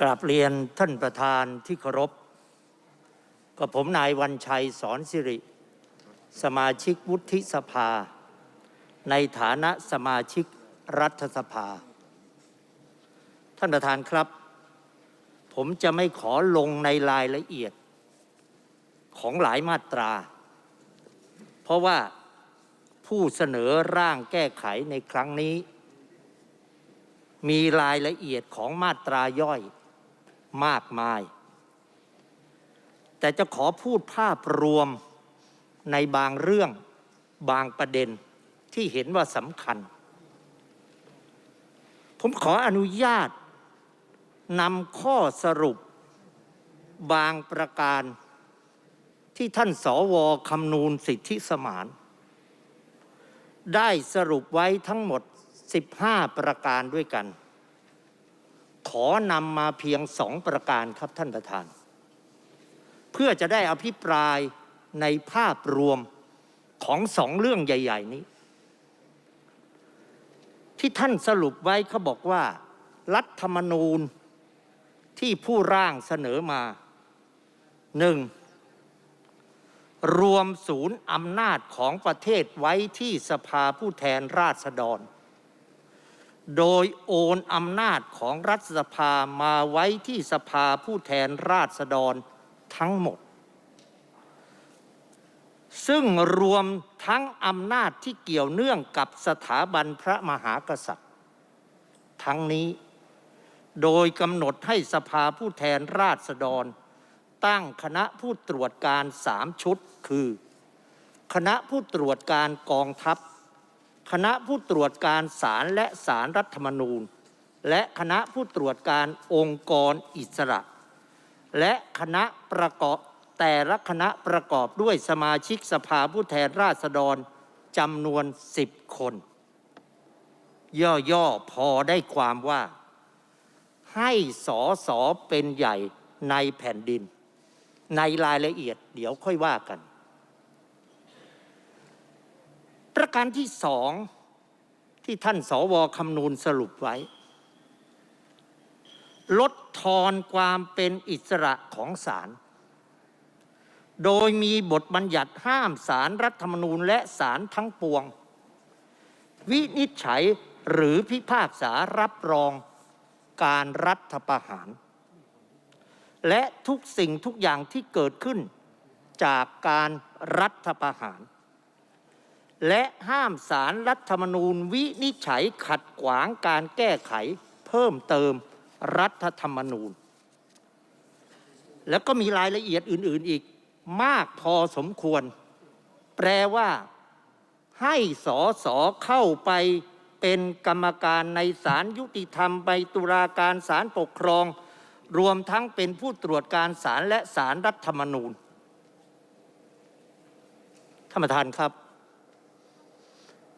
กราบเรียนท่านประธานที่เคารพกับผมนายวันชัยสอนสิริ สมาชิกวุฒิสภา ในฐานะสมาชิกรัฐสภา ท่านประธานครับ ผมจะไม่ขอลงในรายละเอียด ของหลายมาตรา เพราะว่าผู้เสนอร่างแก้ไขในครั้งนี้ มีรายละเอียดของมาตราย่อย มากมาย แต่จะขอพูดภาพรวมในบางเรื่องบางประเด็นที่เห็นว่าสำคัญ ผมขออนุญาตนำข้อสรุปบางประการที่ท่านสวคำนูนสิทธิสมาน ได้สรุปไว้ทั้งหมด 15 ประการด้วยกัน ขอนำมาเพียงสองประการครับท่านประธาน เพื่อจะได้อภิปรายในภาพรวมของสองเรื่องใหญ่ ๆ นี้ ที่ท่านสรุปไว้เขาบอกว่า รัฐธรรมนูญที่ผู้ร่างเสนอมาหนึ่งรวมศูนย์อำนาจของประเทศไว้ที่สภาผู้แทนราษฎร โดยโอนอำนาจของรัฐสภามาไว้ที่สภาผู้แทนราษฎรทั้งหมด ซึ่งรวมทั้งอำนาจที่เกี่ยวเนื่องกับสถาบันพระมหากษัตริย์ ทั้งนี้โดยกำหนดให้สภาผู้แทนราษฎร ตั้งคณะผู้ตรวจการสามชุด คือ คณะผู้ตรวจการกองทัพ คณะผู้ตรวจการศาลและศาลรรัฐธรรมนูญ และคณะผู้ตรวจการองค์กรอิสระ และคณะประกอบแต่ละคณะประกอบด้วยสมาชิกสภาผู้แทนราษฎรจำนวน10คน ย่อๆพอได้ความว่า ให้สอสอเป็นใหญ่ในแผ่นดิน ในรายละเอียดเดี๋ยวค่อยว่ากัน ประการที่สองที่ท่านสวคำนูนสรุปไว้ ลดทอนความเป็นอิสระของศาลโดยมีบทบัญญัติห้ามศาลรรัฐธรรมนูญและศาลทั้งปวง วินิจฉัยหรือพิพากษารับรองการรัฐประหาร และทุกสิ่งทุกอย่างที่เกิดขึ้นจากการรัฐประหาร และห้ามสารรัฐธรรมนูญวินิจฉัยขัดขวางการแก้ไขเพิ่มเติมรัฐธรรมนูญ แล้วก็มีรายละเอียดอื่น ๆอีกมากพอสมควร แปลว่าให้สอสอเข้าไปเป็นกรรมการในศาลยุติธรรมไปตุลาการศาลปกครอง รวมทั้งเป็นผู้ตรวจการศาลและศาลรัฐธรรมนูญท่านประธานครับ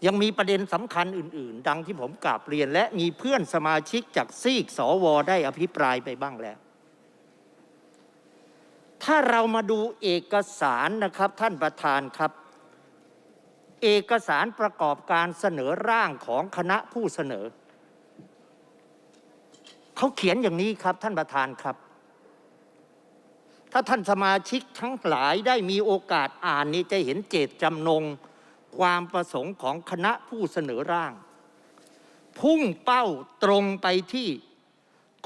ยังมีประเด็นสำคัญอื่น ๆ ดังที่ผมกราบเรียน และมีเพื่อนสมาชิกจากซีกสวได้อภิปรายไปบ้างแล้ว ถ้าเรามาดูเอกสารนะครับท่านประธานครับ เอกสารประกอบการเสนอร่างของคณะผู้เสนอ เขาเขียนอย่างนี้ครับท่านประธานครับ ถ้าท่านสมาชิกทั้งหลายได้มีโอกาสอ่านนี้จะเห็นเจตจำนง ความประสงค์ของคณะผู้เสนอร่าง พุ่งเป้าตรงไปที่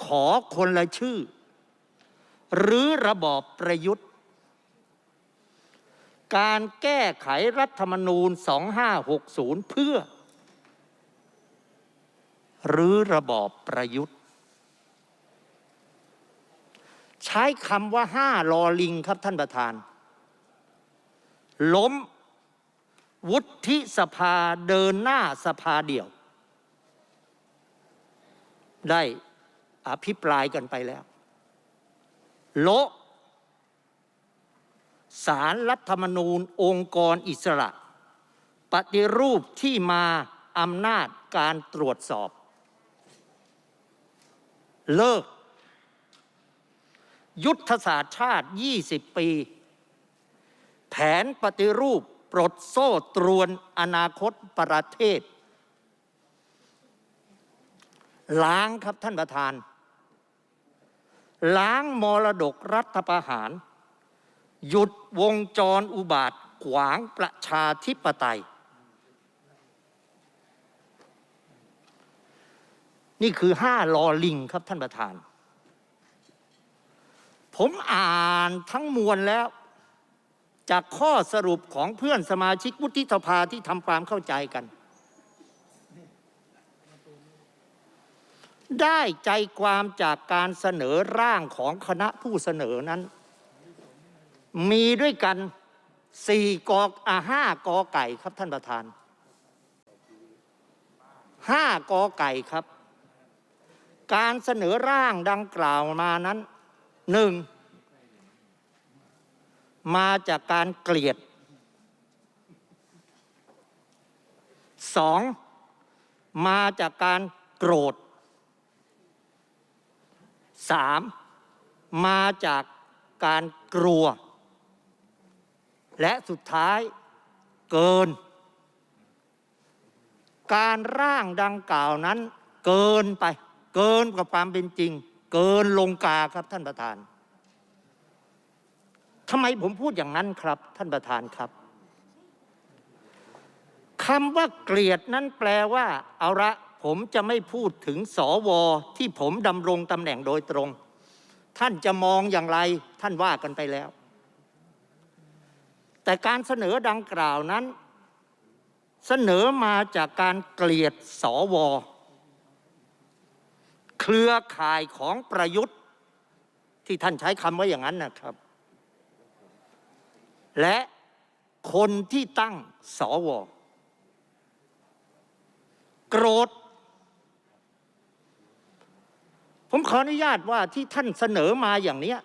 ขอคนละชื่อ หรือระบอบประยุทธ์ การแก้ไขรัฐธรรมนูญ 2560 เพื่อ หรือระบอบประยุทธ์ ใช้คำว่าห้ารอลิงครับท่านประธาน ล้ม วุฒิสภาเดินหน้าสภาเดี่ยว ได้อภิปรายกันไปแล้ว โละสารรัฐธรรมนูญองค์กรอิสระ ปฏิรูปที่มาอำนาจการตรวจสอบ เลิก ยุทธศาสตร์ชาติ 20 ปี แผนปฏิรูป ปลดโซ่ตรวนอนาคตประเทศ ล้างครับท่านประธาน ล้างมรดกรัฐประหาร หยุดวงจรอุบาทขวางประชาธิปไตย นี่คือห้าลอลิงครับท่านประธาน ผมอ่านทั้งมวลแล้ว จากข้อสรุปของเพื่อนสมาชิกวุฒิสภาที่ทำความเข้าใจกัน ได้ใจความจากการเสนอร่างของคณะผู้เสนอนั้น มีด้วยกันสี่กออ่าห้ากอไก่ครับท่านประธานห้ากอไก่ครับ การเสนอร่างดังกล่าวมานั้นหนึ่ง มาจากการเกลียดสองมาจากการโกรธสามมาจากการกลัว และสุดท้ายเกิน การร่างดังกล่าวนั้นเกินไป เกินกว่าความเป็นจริง เกินลงกาครับท่านประธาน ทำไมผมพูดอย่างนั้นครับ ท่านประธานครับคำว่าเกลียดนั้นแปลว่า เอาละผมจะไม่พูดถึงสอวอที่ผมดำรงตำแหน่งโดยตรง ท่านจะมองอย่างไรท่านว่ากันไปแล้ว แต่การเสนอดังกล่าวนั้น เสนอมาจากการเกลียดสอวอเครือข่ายของประยุทธ์ ที่ท่านใช้คำว่าอย่างนั้นนะครับ และคนที่ตั้งสวโกรธ ผมขออนุญาตว่าที่ท่านเสนอมาอย่างนี้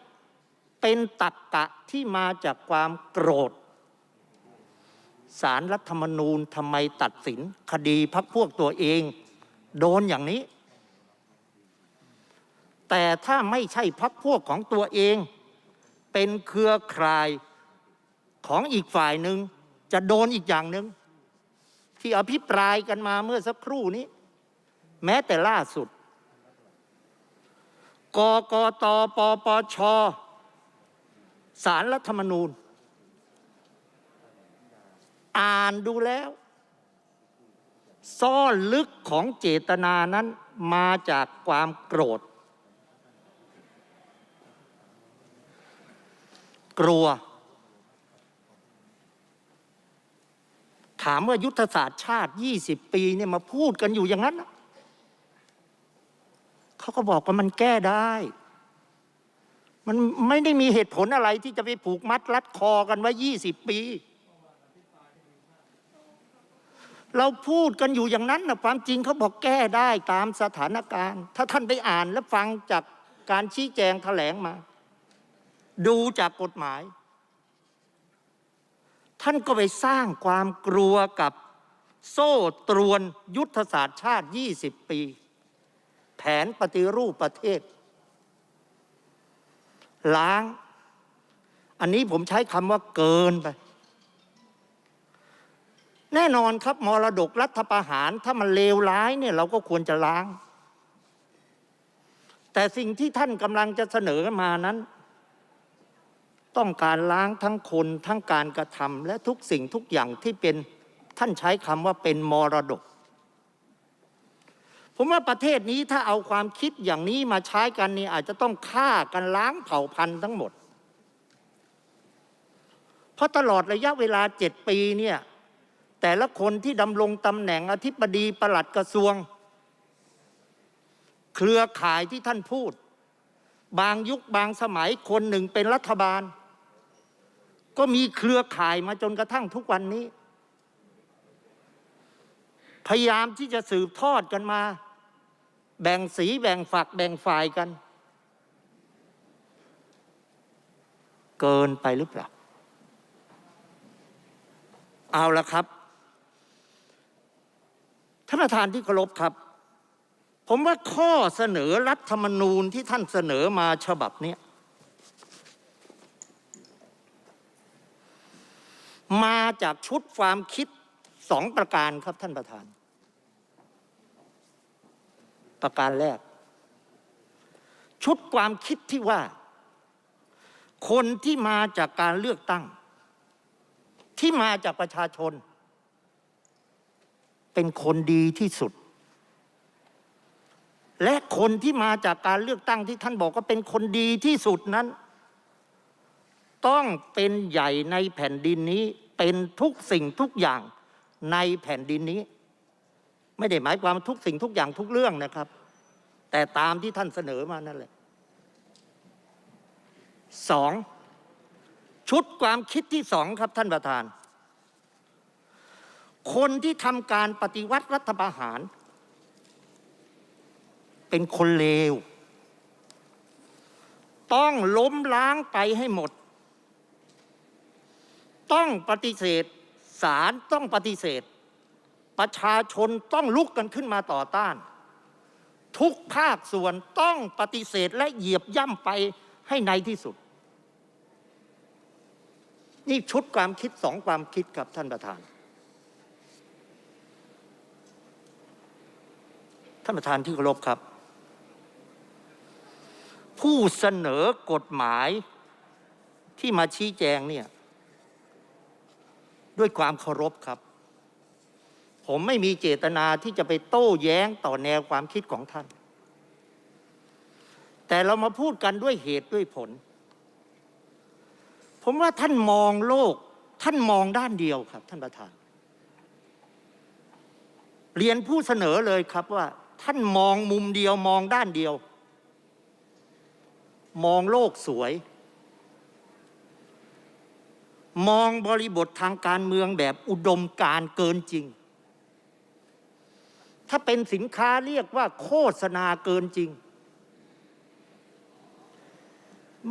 เป็นตักกะที่มาจากความโกรธสารรัฐธรรมนูญทำไมตัดสินคดีพักพวกตัวเอง โดนอย่างนี้ แต่ถ้าไม่ใช่พักพวกของตัวเอง เป็นเครือข่าย ของอีกฝ่ายหนึ่งจะโดนอีกอย่างหนึ่งที่อภิปรายกันมาเมื่อสักครู่นี้ แม้แต่ล่าสุดกกตปปชสารรัฐธรรมนูญ อ่านดูแล้ว ซ่อนลึกของเจตนานั้นมาจากความโกรธ กลัวามว่ายุทธศาสตร์ชาติ 20 ปีเนี่ยมาพูดกันอยู่อย่างนั้น เขาก็บอกว่ามันแก้ได้ มันไม่ได้มีเหตุผลอะไรที่จะไปผูกมัดรัดคอกันไว้ 20 ปี เราพูดกันอยู่อย่างนั้นนะความจริงเขาบอกแก้ได้ตามสถานการณ์ ถ้าท่านไปอ่านและฟังจากการชี้แจงแถลงมา ดูจากกฎหมาย ท่านก็ไปสร้างความกลัวกับโซ่ตรวนยุทธศาสตร์ชาติ 20 ปี แผนปฏิรูปประเทศ ล้าง อันนี้ผมใช้คำว่าเกินไป แน่นอนครับมรดกรัฐประหารถ้ามันเลวร้ายเนี่ยเราก็ควรจะล้าง แต่สิ่งที่ท่านกำลังจะเสนอมานั้น ต้องการล้างทั้งคนทั้งการกระทำและทุกสิ่งทุกอย่างที่เป็นท่านใช้คำว่าเป็นมรดก ผมว่าประเทศนี้ถ้าเอาความคิดอย่างนี้มาใช้กันนี่อาจจะต้องฆ่ากันล้างเผ่าพันธุ์ทั้งหมด เพราะตลอดระยะเวลาเจ็ดปีเนี่ยแต่ละคนที่ดำรงตำแหน่งอธิบดีประหลัดกระทรวง เครือข่ายที่ท่านพูด บางยุคบางสมัยคนหนึ่งเป็นรัฐบาล ก็มีเครือข่ายมาจนกระทั่งทุกวันนี้ พยายามที่จะสืบทอดกันมา แบ่งสีแบ่งฝักแบ่งฝ่ายกัน เกินไปหรือเปล่า เอาละครับท่านประธานที่เคารพครับ ผมว่าข้อเสนอรัฐธรรมนูญที่ท่านเสนอมาฉบับเนี้ มาจากชุดความคิดสองประการครับท่านประธาน ประการแรก ชุดความคิดที่ว่า คนที่มาจากการเลือกตั้ง ที่มาจากประชาชน เป็นคนดีที่สุด และคนที่มาจากการเลือกตั้งที่ท่านบอกว่าเป็นคนดีที่สุดนั้น ต้องเป็นใหญ่ในแผ่นดินนี้ เป็นทุกสิ่งทุกอย่างในแผ่นดินนี้ ไม่ได้หมายความทุกสิ่งทุกอย่างทุกเรื่องนะครับ แต่ตามที่ท่านเสนอมานั่นแหละสองชุดความคิดที่สองครับท่านประธาน คนที่ทำการปฏิวัติรัฐประหาร เป็นคนเลว ต้องล้มล้างไปให้หมด ต้องปฏิเสธศาลต้องปฏิเสธ ประชาชนต้องลุกกันขึ้นมาต่อต้าน ทุกภาคส่วนต้องปฏิเสธและเหยียบย่ำไปให้ในที่สุด นี่ชุดความคิดสองความคิดครับท่านประธาน ท่านประธานที่เคารพครับ ผู้เสนอกฎหมายที่มาชี้แจงเนี่ย ด้วยความเคารพครับ ผมไม่มีเจตนาที่จะไปโต้แย้งต่อแนวความคิดของท่าน แต่เรามาพูดกันด้วยเหตุด้วยผล ผมว่าท่านมองโลก ท่านมองด้านเดียวครับ ท่านประธาน เรียนผู้เสนอเลยครับว่า ท่านมองมุมเดียวมองด้านเดียว มองโลกสวย มองบริบททางการเมืองแบบอุดมการเกินจริง ถ้าเป็นสินค้าเรียกว่าโฆษณาเกินจริง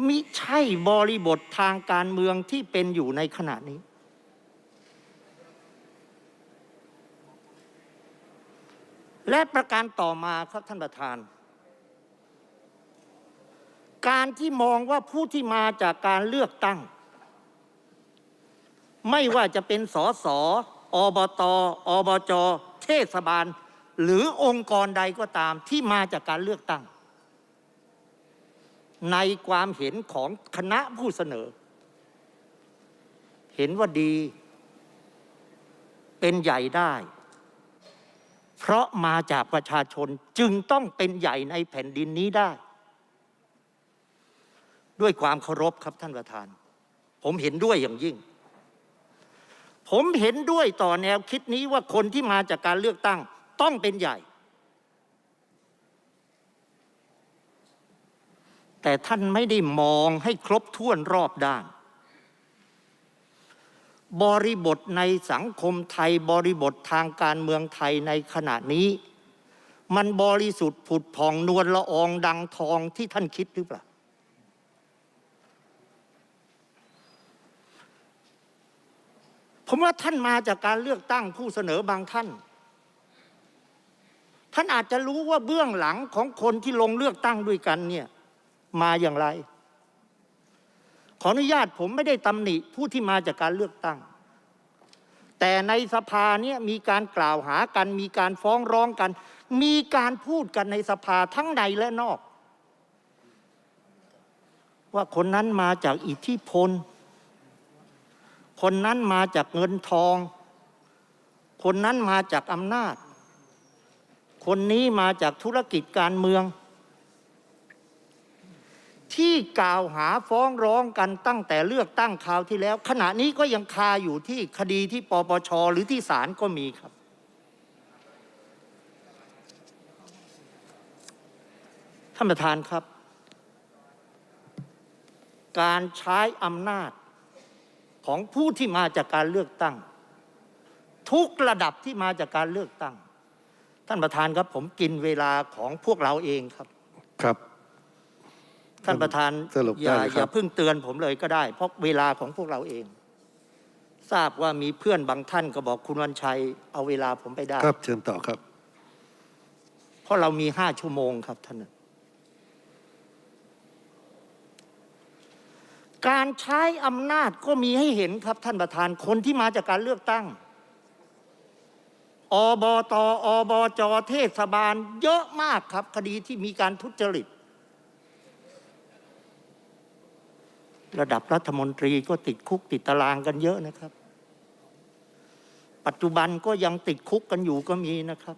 มิใช่บริบททางการเมืองที่เป็นอยู่ในขณะนี้ และประการต่อมาครับท่านประธานการที่มองว่าผู้ที่มาจากการเลือกตั้ง ไม่ว่าจะเป็นสสอบตอบจ เทศบาล หรือองค์กรใดก็ตามที่มาจากการเลือกตั้ง ในความเห็นของคณะผู้เสนอ เห็นว่าดี เป็นใหญ่ได้ เพราะมาจากประชาชนจึงต้องเป็นใหญ่ในแผ่นดินนี้ได้ ด้วยความเคารพครับท่านประธาน ผมเห็นด้วยอย่างยิ่ง ผมเห็นด้วยต่อแนวคิดนี้ว่าคนที่มาจากการเลือกตั้งต้องเป็นใหญ่ แต่ท่านไม่ได้มองให้ครบถ้วนรอบด้าน บริบทในสังคมไทยบริบททางการเมืองไทยในขณะนี้ มันบริสุทธิ์ผุดผ่องนวลละอองดังทองที่ท่านคิดหรือเปล่า ผมว่าท่านมาจากการเลือกตั้งผู้เสนอบางท่าน ท่านอาจจะรู้ว่าเบื้องหลังของคนที่ลงเลือกตั้งด้วยกันเนี่ยมาอย่างไร ขออนุญาตผมไม่ได้ตำหนิผู้ที่มาจากการเลือกตั้ง แต่ในสภาเนี่ยมีการกล่าวหากัน มีการฟ้องร้องกัน มีการพูดกันในสภาทั้งในและนอก ว่าคนนั้นมาจากอิทธิพล คนนั้นมาจากเงินทอง คนนั้นมาจากอำนาจ คนนี้มาจากธุรกิจการเมือง ที่กล่าวหาฟ้องร้องกันตั้งแต่เลือกตั้งคราวที่แล้ว ขณะนี้ก็ยังคาอยู่ที่คดีที่ปปชหรือที่ศาลก็มีครับ ท่านประธานครับ การใช้อำนาจ ของผู้ที่มาจากการเลือกตั้ง ทุกระดับที่มาจากการเลือกตั้ง ท่านประธานครับผมกินเวลาของพวกเราเองครับ ครับ ท่านประธานสรุปอย่าได้เลยครับ อย่าเพิ่งเตือนผมเลยก็ได้ เพราะเวลาของพวกเราเอง ทราบว่ามีเพื่อนบางท่านก็บอกคุณวันชัย เอาเวลาผมไปได้ ครับเชิญต่อครับ เพราะเรามีห้าชั่วโมงครับท่าน การใช้อำนาจก็มีให้เห็นครับท่านประธานคนที่มาจากการเลือกตั้ง อบตอบจเทศบาล เยอะมากครับคดีที่มีการทุจริต ระดับรัฐมนตรีก็ติดคุกติดตารางกันเยอะนะครับ ปัจจุบันก็ยังติดคุกกันอยู่ก็มีนะครับ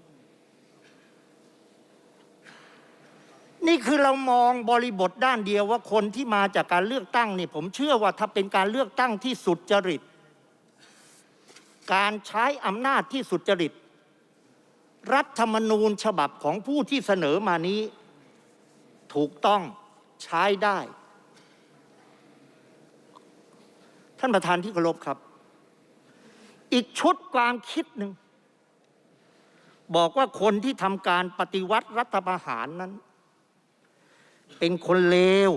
นี่คือเรามองบริบทด้านเดียวว่าคนที่มาจากการเลือกตั้งนี่ผมเชื่อว่าถ้าเป็นการเลือกตั้งที่สุดจริต การใช้อำนาจที่สุดจริต รัฐธรรมนูญฉบับของผู้ที่เสนอมานี้ ถูกต้องใช้ได้ ท่านประธานที่เคารพครับ อีกชุดความคิดหนึ่งบอกว่าคนที่ทำการปฏิวัติรัฐประหารนั้น เป็นคนเลว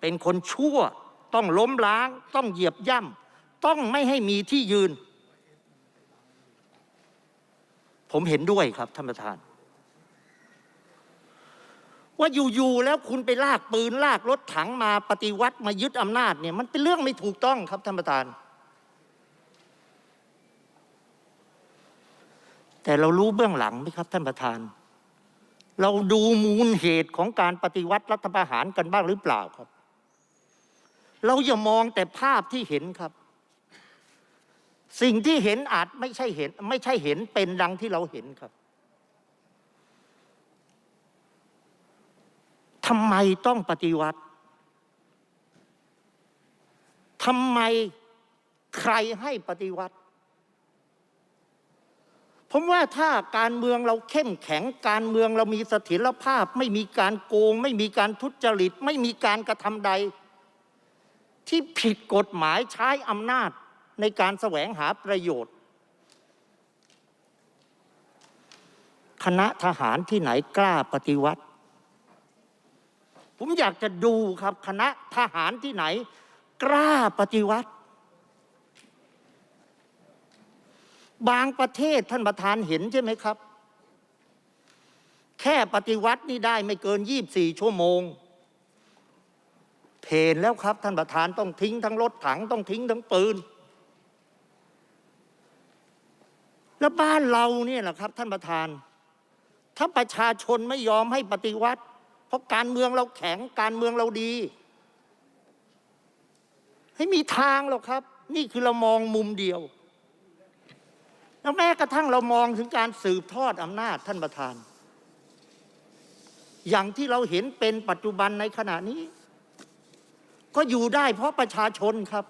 เป็นคนชั่ว ต้องล้มล้าง ต้องเหยียบย่ำต้องไม่ให้มีที่ยืน ผมเห็นด้วยครับท่านประธาน ว่าอยู่ๆแล้วคุณไปลากปืนลากรถถังมาปฏิวัติมายึดอำนาจเนี่ยมันเป็นเรื่องไม่ถูกต้องครับท่านประธาน แต่เรารู้เบื้องหลังไหมครับท่านประธาน เราดูมูลเหตุของการปฏิวัติรัฐประหารกันบ้างหรือเปล่าครับ เราอย่ามองแต่ภาพที่เห็นครับ สิ่งที่เห็นอาจไม่ใช่เห็น ไม่ใช่เห็นเป็นดังที่เราเห็นครับทำไมต้องปฏิวัติทำไมใครให้ปฏิวัติ ผมว่าถ้าการเมืองเราเข้มแข็งการเมืองเรามีเสถียรภาพ ไม่มีการโกง ไม่มีการทุจริต ไม่มีการกระทำใด ที่ผิดกฎหมายใช้อำนาจในการแสวงหาประโยชน์ คณะทหารที่ไหนกล้าปฏิวัติ ผมอยากจะดูครับคณะทหารที่ไหน กล้าปฏิวัติ บางประเทศท่านประธานเห็นใช่ไหมครับ แค่ปฏิวัตินี่ได้ไม่เกิน24ชั่วโมง เพนแล้วครับ ท่านประธานต้องทิ้งทั้งรถถังต้องทิ้งทั้งปืน แล้วบ้านเราเนี่ยแหละครับ ท่านประธาน ถ้าประชาชนไม่ยอมให้ปฏิวัติ เพราะการเมืองเราแข็งการเมืองเราดี ให้มีทางหรอกครับ นี่คือเรามองมุมเดียว แล้วแม้กระทั่งเรามองถึงการสืบทอดอำนาจท่านประธาน อย่างที่เราเห็นเป็นปัจจุบันในขณะนี้ ก็อยู่ได้เพราะประชาชนครับ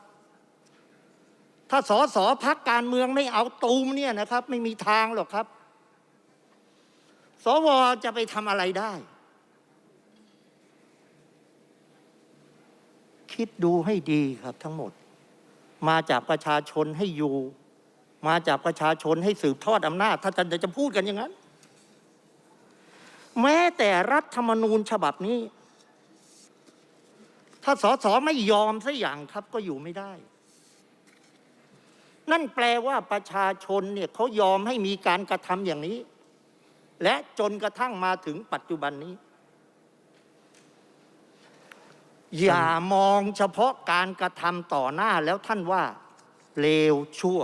ถ้าสอสอพักการเมืองไม่เอาตูมเนี่ยนะครับ ไม่มีทางหรอกครับ สวจะไปทำอะไรได้ คิดดูให้ดีครับทั้งหมด มาจากประชาชนให้อยู่ มาจากประชาชนให้สืบทอดอำนาจถ้าท่านจะพูดกันอย่างนั้น แม้แต่รัฐธรรมนูญฉบับนี้ ถ้าสสไม่ยอมสักอย่างครับก็อยู่ไม่ได้ นั่นแปลว่าประชาชนเนี่ยเขายอมให้มีการกระทำอย่างนี้ และจนกระทั่งมาถึงปัจจุบันนี้ อย่ามองเฉพาะการกระทำต่อหน้าแล้วท่านว่าเลวชั่ว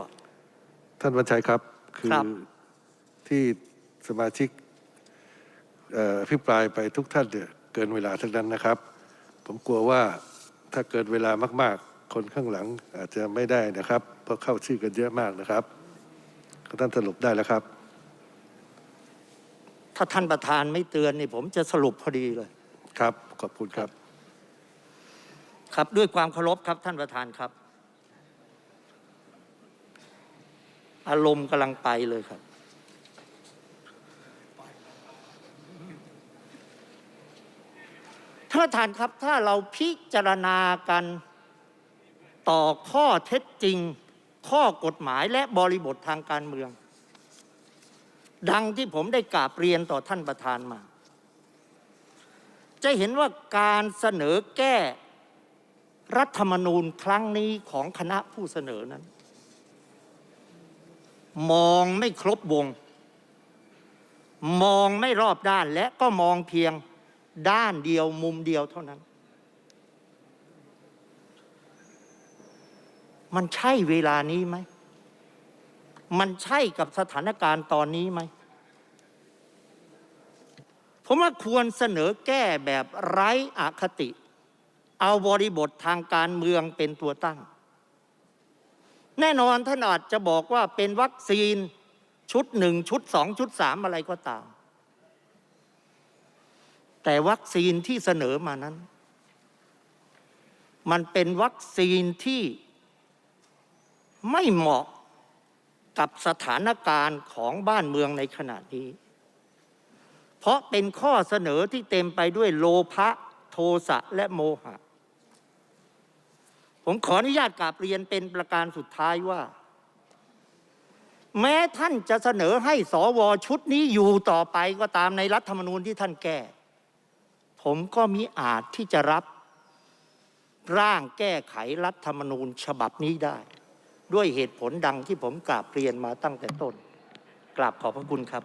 ท่านวันชัยครับ คือครับที่สมาชิกเอ่ออภิปรายไปทุกท่านเนี่ยเกินเวลาทั้งนั้นนะครับ ผมกลัวว่าถ้าเกินเวลามาก ๆ คนข้างหลังอาจจะไม่ได้นะครับ เพราะเข้าชื่อกันเยอะมากนะครับท่านสรุปได้แล้วครับ ถ้าท่านประธานไม่เตือนนี่ผมจะสรุปพอดีเลย ครับ ขอบคุณครับ ครับด้วยความเคารพครับท่านประธานครับ อารมณ์กำลังไปเลยครับ ท่านประธานครับถ้าเราพิจารณากันต่อข้อเท็จจริง ข้อกฎหมายและบริบททางการเมือง ดังที่ผมได้กราบเรียนต่อท่านประธานมา จะเห็นว่าการเสนอแก้รัฐธรรมนูญครั้งนี้ของคณะผู้เสนอนั้น มองไม่ครบวง มองไม่รอบด้านและก็มองเพียงด้านเดียวมุมเดียวเท่านั้น มันใช่เวลานี้ไหม มันใช่กับสถานการณ์ตอนนี้ไหม ผมว่าควรเสนอแก้แบบไร้อคติ เอาบริบททางการเมืองเป็นตัวตั้ง แน่นอนท่านอาจจะบอกว่าเป็นวัคซีนชุดหนึ่งชุดสองชุดสามอะไรก็ตาม แต่วัคซีนที่เสนอมานั้น มันเป็นวัคซีนที่ไม่เหมาะกับสถานการณ์ของบ้านเมืองในขณะนี้ เพราะเป็นข้อเสนอที่เต็มไปด้วยโลภะโทสะและโมหะ ผมขออนุญาตกราบเรียนเป็นประการสุดท้ายว่า แม้ท่านจะเสนอให้สวชุดนี้อยู่ต่อไปก็ตามในรัฐธรรมนูญที่ท่านแก้ ผมก็มิอาจที่จะรับร่างแก้ไขรัฐธรรมนูญฉบับนี้ได้ ด้วยเหตุผลดังที่ผมกราบเรียนมาตั้งแต่ต้นกราบขอบพระคุณครับ